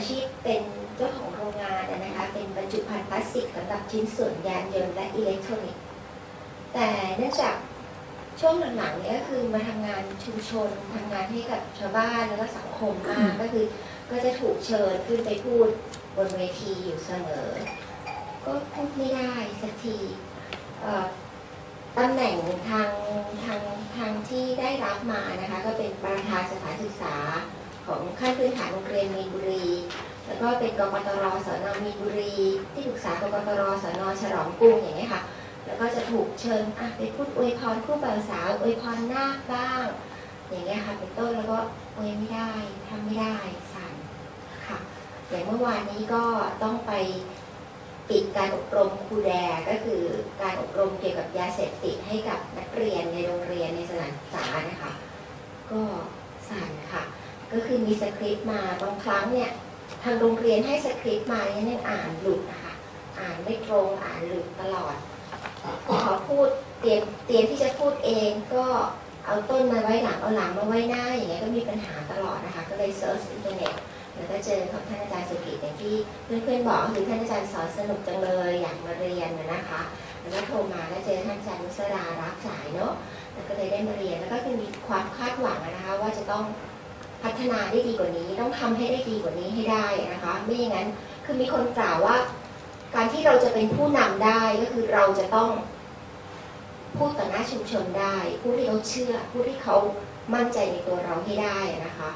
อาชีพเป็นเจ้าของโรงงานนะคะเป็นบรรจุภัณฑ์พลาสติกสำหรับชิ้นส่วนยานยนต์และอิเล็กทรอนิกส์แต่เนื่องจากช่วงหลังๆเนี้ก็คือมาทำงานชุมชนทำงานให้กับชาวบ้านแล้วก็สังคมมากก็คือก็จะถูกเชิญขึ้นไปพูดบนเวทีอยู่เสมอ ก็พูดไม่ได้สักทีตำแหน่งทางทางทางที่ได้รับมานะคะก็เป็นประธานสถานศึกษา ของขั้นพื้นฐานโรงเรียนมีนบุรี แล้วก็เป็นกกตรสนมีนบุรี ที่ปรึกษากกตรสนฉลองกรุงอย่างนี้ค่ะ แล้วก็จะถูกเชิญไปพูดอวยพรคู่บ่าวสาวอวยพรหน้าบ้าง อย่างเงี้ยค่ะเป็นต้นแล้วก็อวยไม่ได้ทำไม่ได้สั่นค่ะอย่างเมื่อวานนี้ก็ต้องไปปิดการอบรมครูแดก็คือการอบรมเกี่ยวกับยาเสพติดให้กับนักเรียนในโรงเรียนในสถานศึกษานะคะ ก็สั่นค่ะ ก็คือมีสคริปต์มาบางครั้งเนี่ยทางโรงเรียนให้สคริปต์มาเนี่ยยังอ่านหลุดนะคะอ่านไม่ตรงอ่านหลุดตลอดพอพูดเตรียมเตรียมที่จะพูดเองก็เอาต้นมาไว้หลังเอาหลังมาไว้หน้าอย่างเงี้ยก็มีปัญหาตลอดนะคะก็เลยเซิร์ชอินเทอร์เน็ตแล้วก็เจอกับท่านอาจารย์สุกิตอย่างที่เพื่อนๆบอกคือท่านอาจารย์สอนสนุกจังเลยอยากมาเรียนนะนะคะแล้วก็โทรมาแล้วเจอท่านอาจารย์นุสรารับสายเนาะแล้วก็เลยได้มาเรียนแล้วก็คือมีความคาดหวังนะคะว่าจะต้อง พัฒนาได้ดีกว่านี้ ต้องทำให้ได้ดีกว่านี้ให้ได้นะคะ ไม่อย่างนั้นคือมีคนกล่าวว่า การที่เราจะเป็นผู้นำได้ก็คือเราจะต้องพูดต่อหน้าชุมชนได้ผู้ที่เขาเชื่อผู้ที่เขามั่นใจในตัวเราให้ได้นะคะ